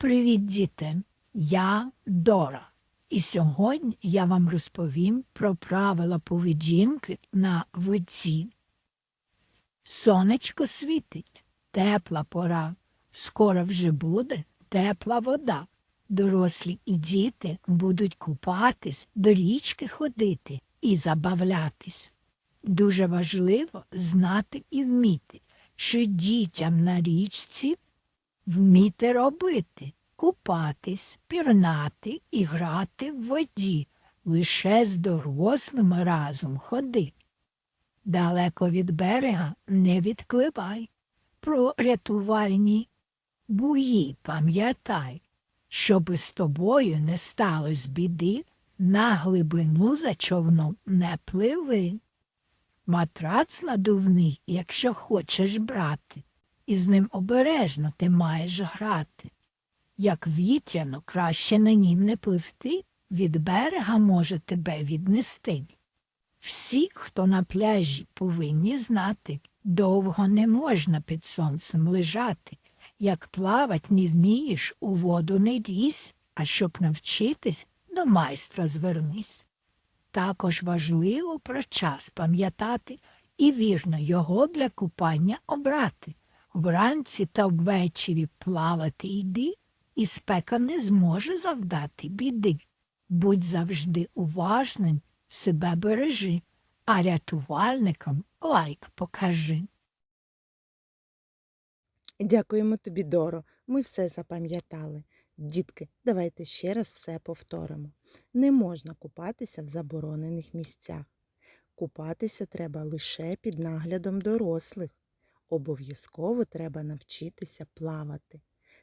Привіт, діти! Я Дора. І сьогодні я вам розповім про правила поведінки на воді. Сонечко світить, тепла пора. Скоро вже буде тепла вода. Дорослі і діти будуть купатись, до річки ходити і забавлятись. Дуже важливо знати і вміти, що дітям на річці вміти робити, купатись, пірнати і грати в воді, лише з дорослими разом ходи. Далеко від берега не відкливай, про рятувальні буї пам'ятай, щоби з тобою не сталося біди, на глибину за човном не пливи. Матрац надувний, якщо хочеш брати, і з ним обережно ти маєш грати. Як вітряно, краще на нім не пливти, від берега може тебе віднести. Всі, хто на пляжі, повинні знати, довго не можна під сонцем лежати. Як плавать не вмієш, у воду не дійсь, а щоб навчитись, до майстра звернись. Також важливо про час пам'ятати і вірно його для купання обрати. Вранці та ввечері плавати йди, і спека не зможе завдати біди. Будь завжди уважним, себе бережи, а рятувальникам лайк покажи. Дякуємо тобі, Доро. Ми все запам'ятали. Дітки, давайте ще раз все повторимо. Не можна купатися в заборонених місцях. Купатися треба лише під наглядом дорослих. Обов'язково треба навчитися плавати,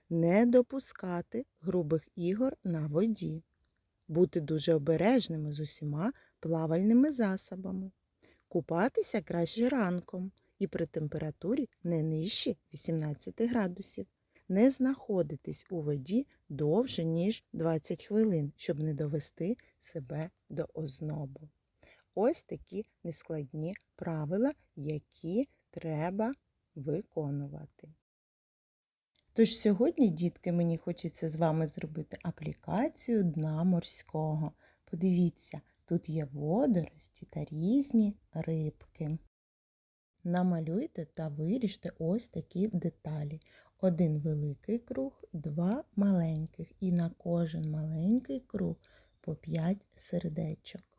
не допускати грубих ігор на воді, бути дуже обережними з усіма плавальними засобами, купатися краще ранком і при температурі не нижче 18 градусів, не знаходитись у воді довше, ніж 20 хвилин, щоб не довести себе до ознобу. Ось такі нескладні правила, які треба виконувати. Тож сьогодні, дітки, мені хочеться з вами зробити аплікацію дна морського. Подивіться, тут є водорості та різні рибки. Намалюйте та виріжте ось такі деталі. Один великий круг, два маленьких, і на кожен маленький круг по 5 сердечок.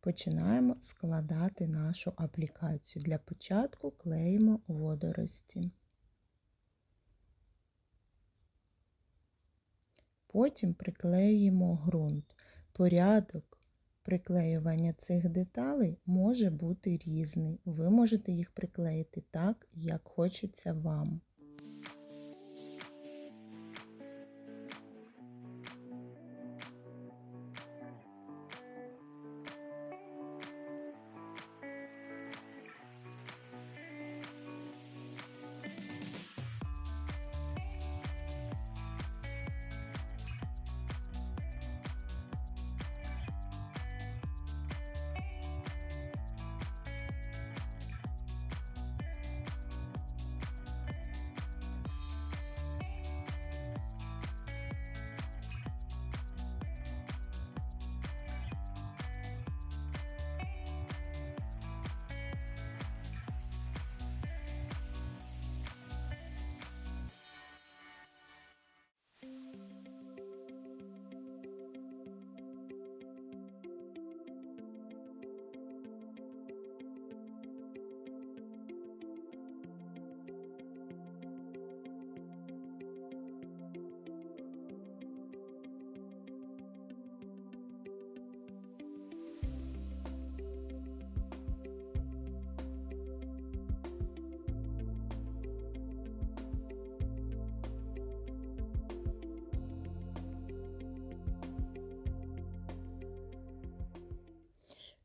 Починаємо складати нашу аплікацію. Для початку клеїмо водорості. Потім приклеюємо ґрунт. Порядок приклеювання цих деталей може бути різний. Ви можете їх приклеїти так, як хочеться вам.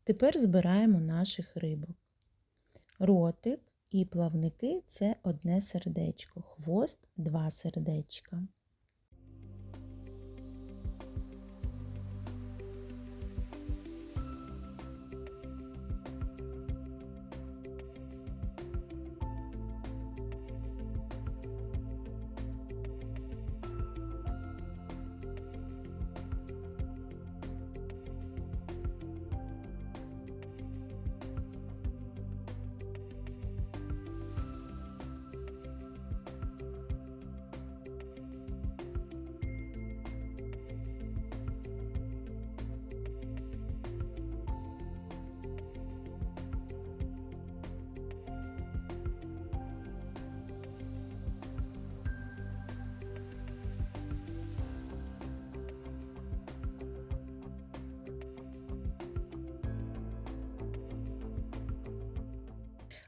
Тепер збираємо наших рибок. Ротик і плавники це одне сердечко, хвост два сердечка.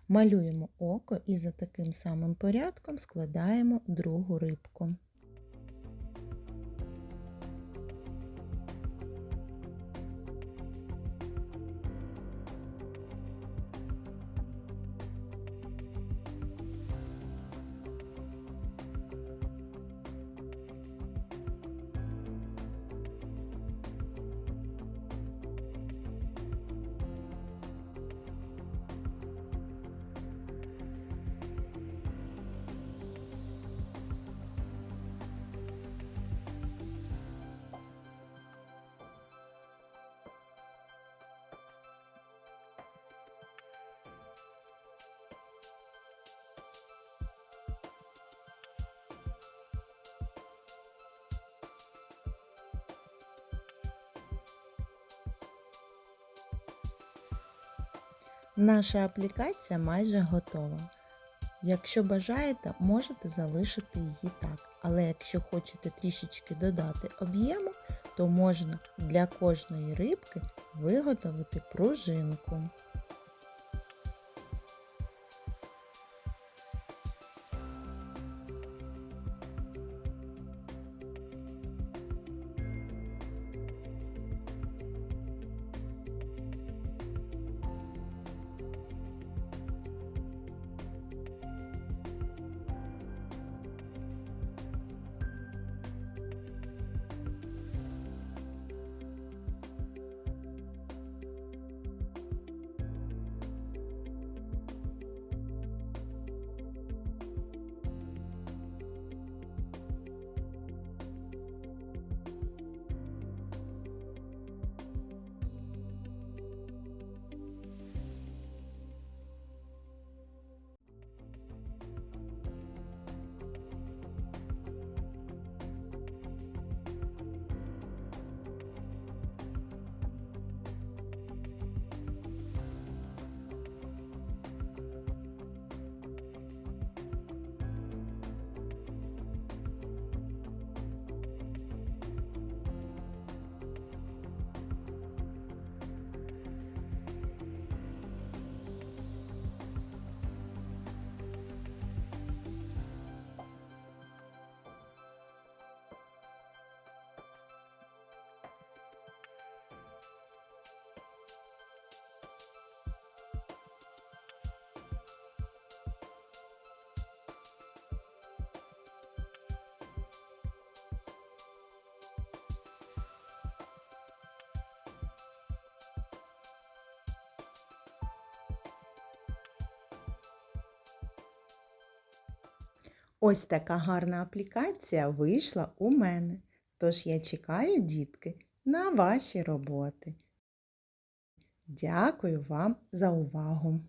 Малюємо око і за таким самим порядком складаємо другу рибку. Наша аплікація майже готова. Якщо бажаєте, можете залишити її так. Але якщо хочете трішечки додати об'єму, то можна для кожної рибки виготовити пружинку. Ось така гарна аплікація вийшла у мене. Тож я чекаю, дітки, на ваші роботи. Дякую вам за увагу!